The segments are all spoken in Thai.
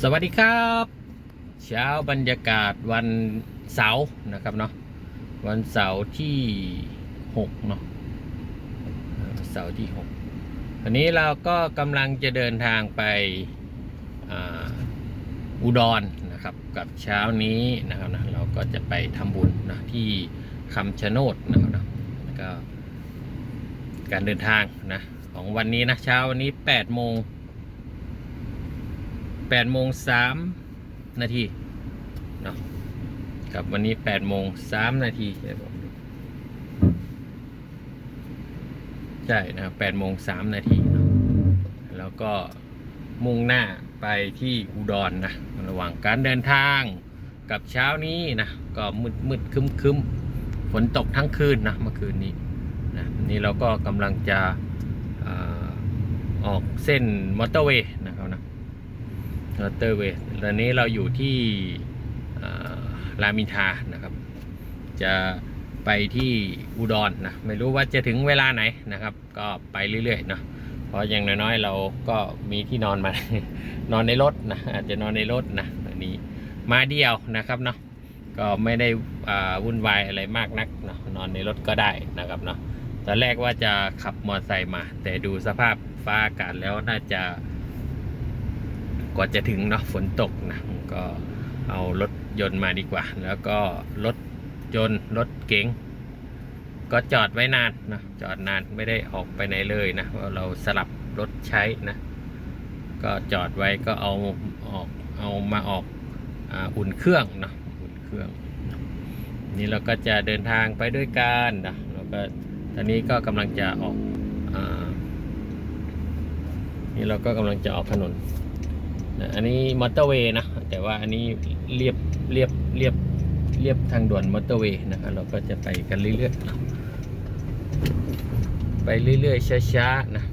สวัสดีครับ เช้าบรรยากาศวันเสาร์นะครับเนาะวันเสาร์ที่6เนาะเสาร์ที่6วันนี้เราก็กำลังจะเดินทางไปออุดรนะครับกับเช้านี้นะครับนะเราก็จะไปทำบุญนะที่คำชะโนดนะครับนะแล้วก็การเดินทางนะของวันนี้นะเช้าวันนี้8โมง แปดโมงสามนาทีเนาะกับวันนี้แปดโมงสามนาทีใช่ผมใช่นะครับแปดโมงสามนาทีเนาะแล้วก็มุ่งหน้าไปที่อุดรนนะระหว่างการเดินทางกับเช้านี้นะก็มืดมืดคึมคึมฝนตกทั้งคืนนะเมื่อคืนนี้นะนี่เราก็กำลังจะออกเส้นมอเตอร์เวย์ นะครับนะมอเตอร์เวย์ตอนนี้เราอยู่ที่อ่ารามินทานะครับ จะไปที่อุดรนนะไม่รู้ว่าจะถึงเวลาไหนนะครับ ก็ไปเรื่อยๆเนาะเพราะอย่างน้อยๆเราก็มีที่นอนมา นอนในรถนะอาจจะนอนในรถนะอันนี้มาเดียวนะครับเนาะก็ไม่ได้วุ่นวายอะไรมากนักเนาะนอนในรถก็ได้นะครับเนาะตอนแรกว่าจะขับมอเตอร์ไซค์มา แต่ดูสภาพฟ้าอากาศแล้วน่าจะ กว่าจะถึงเนาะฝนตกนะก็เอารถยนต์มาดีกว่า แล้วก็รถยนต์รถเก๋งก็จอดไว้นานนะจอดนานไม่ได้ออกไปไหนเลยนะเราสลับรถใช้นะ ก็จอดไว้ก็เอาออกเอามาออกออุ่นเครื่องนะอุ่นเครื่อง นี่เราก็จะเดินทางไปด้วยกันนะแล้วก็ตอนนี้ก็กำลังจะออกอนี่เราก็กำลังจะออกถนน อันนี้มอเตอร์เวย์นะ แต่ว่าอันนี้เรียบเรียบเรียบเรียบทางด่วนมอเตอร์เวย์นะครับเราก็จะไปกันเรื่อยๆนะไปเรื่อยๆช้าๆนะ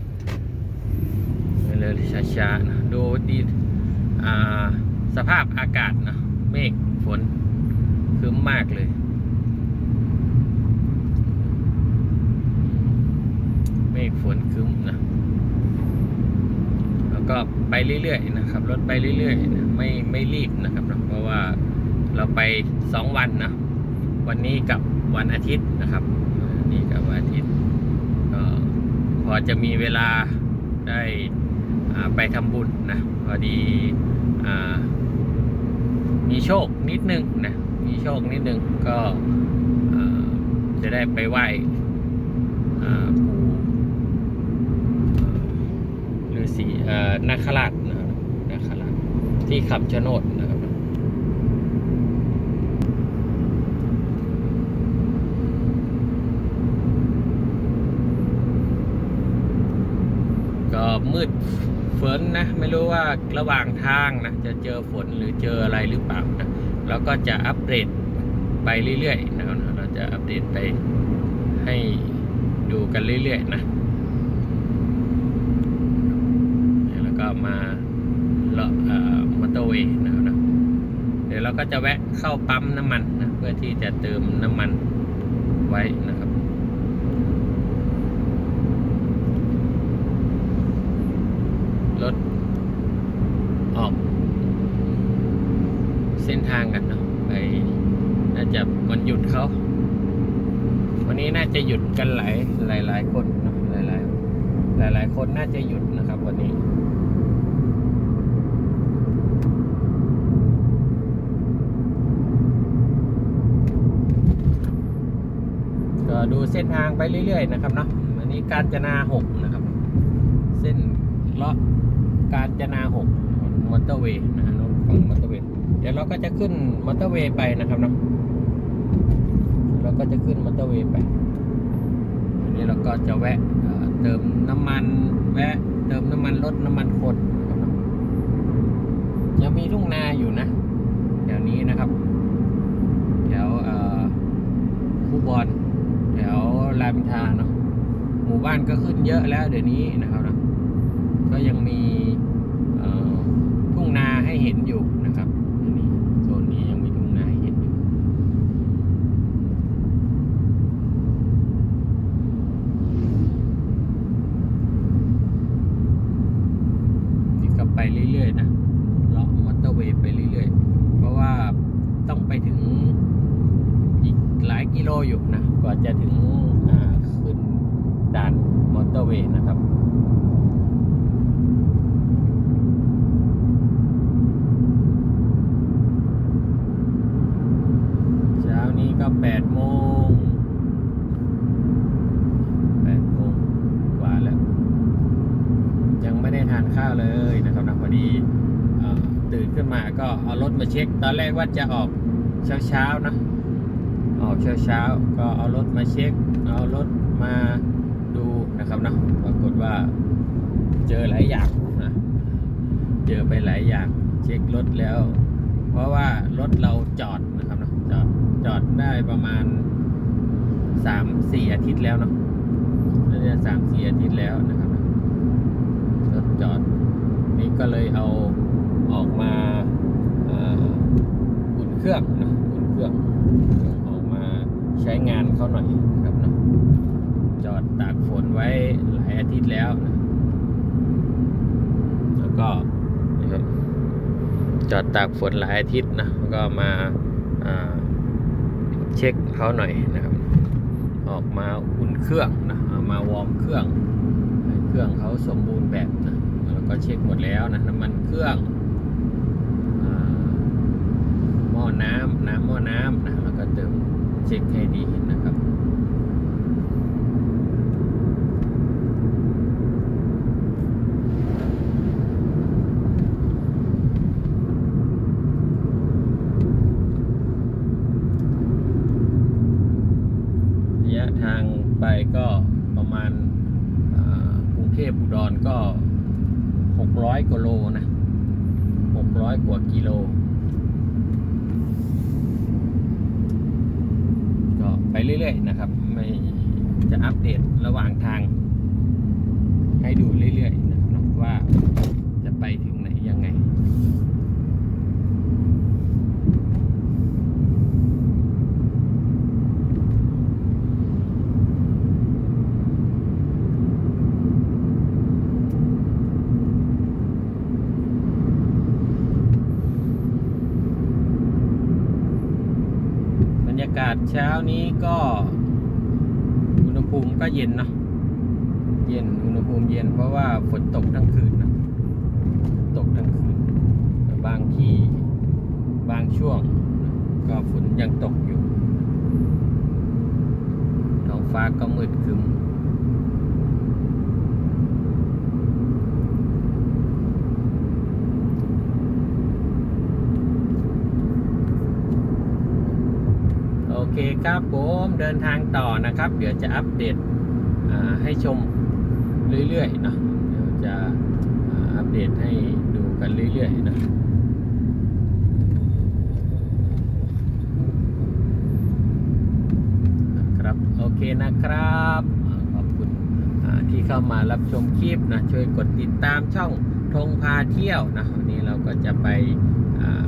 ไปเรื่อยๆช้าๆนะดูดีอ่าสภาพอากาศนะเมฆฝนครึ้มมากเลย เมฆฝนครึ้มนะ ก็ไปเรื่อยๆนะครับรถไปเรื่อยๆนะไม่ไม่รีบนะครับเนาะเพราะว่าเราไปสองวันนะวันนี้กับวันอาทิตย์นะครับนนี้กับวันอาทิตย์ก็พอจะมีเวลาได้อ่าไปทำบุญนะพอดีอ่ามีโชคนิดนึงนะมีโชคนิดนึงก็อ่าจะได้ไปไหว้ปู่ ฤาษีเอ่อ นาคราชนะครับนาคราชที่คำชะโนดนะครับก็มืดฝนนะ ไม่รู้ว่าระหว่างทางนะ จะเจอฝนหรือเจออะไรหรือเปล่านะแล้วก็จะอัปเดตไปเรื่อยๆนะครับเราจะอัปเดตไปให้ดูกันเรื่อยๆนะ แล้วก็มาเลาะเอ่อมอเตอร์เวย์นะครับนะ เราก็จะแวะเข้าปั๊มน้ำมันนะเพื่อที่จะเติมน้ำมันไว้นะครับรถออกเส้นทางกันเนาะไปน่าจะวันหยุดเขาวันนี้น่าจะหยุดกันหลายหลายหลายคนเนาะหลายหลายหลายหลายคนน่าจะหยุดนะครับ วันนี้ ก็ ดูเส้นทางไปเรื่อย ๆ นะครับเนาะอันนี้กาญจนาหกนะครับ เส้นเลาะกาญจนาหกมอเตอร์เวย์นะฮะรถฝั่งมอเตอร์เวย์เดี๋ยวเราก็จะขึ้นมอเตอร์เวย์ไปนะครับเนาะเราก็จะขึ้นมอเตอร์เวย์ไปอันนี้เราก็จะแวะเเติมน้ำมันแวะเติมน้ำมันรถน้ำมันคนนะครับยังมีทุ่งนาอยู่นะแถวนี้นะครับแถวเอ่อคูบอนแถวรามอินทราเนาะหมู่บ้านก็ขึ้นเยอะแล้วเดี๋ยวนี้นะครับนะก็ยังมีทุ่งนาให้เห็นอยู่นะครับนนี้โซนนี้ยังมีทุ่งนาให้เห็นอยู่ นี่ก็ไปเรื่อยๆนะเลาะมอเตอร์เวย์ไปเรื่อยๆ เพราะว่าต้องไปถึงอีกหลายกิโลอยู่นะกว่าจะถึง ด่านมอเตอร์เวย์นะครับเช้านี้ก็แปดโมงแปดโมงกว่าแล้ว ยังไม่ได้ทานข้าวเลยนะครับนะพอดีตื่นขึ้นมาก็เอารถมาเช็ค ตอนแรกว่าจะออกเช้าเช้าๆนะออกเช้าเช้าๆก็เอารถมาเช็ค เอารถมาดูนะครับนะปรากฏ ว่าเจอหลายอย่างนะเจอไปหลายอย่าง เช็ครถแล้ว เพราะว่ารถเราจอดนะครับเนาะจอดจอดได้ประมาณสามสี่อาทิตย์แล้วเนาะน่าจะสามสี่อาทิตย์แล้วนะครับรถจอดนี่ก็เลยเอาออกมาอุ่นเครื่องนะอุ่นเครื่องออกมาใช้งานเขาหน่อยนะครับเนาะจอดตากฝนไว้หลายอาทิตย์ แล้วนะแล้วก็นะครับจอดตากฝนหลายอาทิตย์นะแล้วก็มาาเช็คเขาหน่อยนะครับ ออกมาอุ่นเครื่องนะามาวอร์มเครื่องเครื่องเขาสมบูรณ์แบบนะแล้วก็เช็คหมดแล้วนะน้ำมันเครื่องหม้อน้ำน้ำหม้อน้ำนะแล้วก็เติมเช็คให้ดีนะครับ ระยะทางไป ก็ประมาณกรุงเทพอุดรก็ 600กว่าโลนะ 600 กว่ากิโล ก็ไปเรื่อยๆนะครับ ไม่จะอัปเดตระหว่างทาง ให้ดูเรื่อยๆนะครับว่าจะไปถึงไหนยังไงากาศเช้านี้ก็ อุณหภูมิก็เย็นเนาะเย็นอุณหภูมิเย็นเพราะว่าฝนตกทั้งคืนนะตกทั้งคืน บางที่บางช่วง ก็ฝนยังตกอยู่ท้องฟ้าก็มืดครึม โอ เคครับผมเดินทางต่อนะครับ เดี๋ยวจะอัปเดตให้ชมเรื่อยๆเนาะเดี๋ยวจะอัปเดตให้ดูกันเรื่อยๆนะนะครับโอเคนะครับขอบคุณที่เข้ามารับชมคลิปนะช่วยกดติดตามช่องธงพาเที่ยวนะวันนี้เราก็จะไป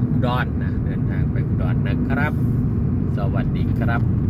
อุดรนะเดินทางไปอุดรนะครับ สวัสดีครับ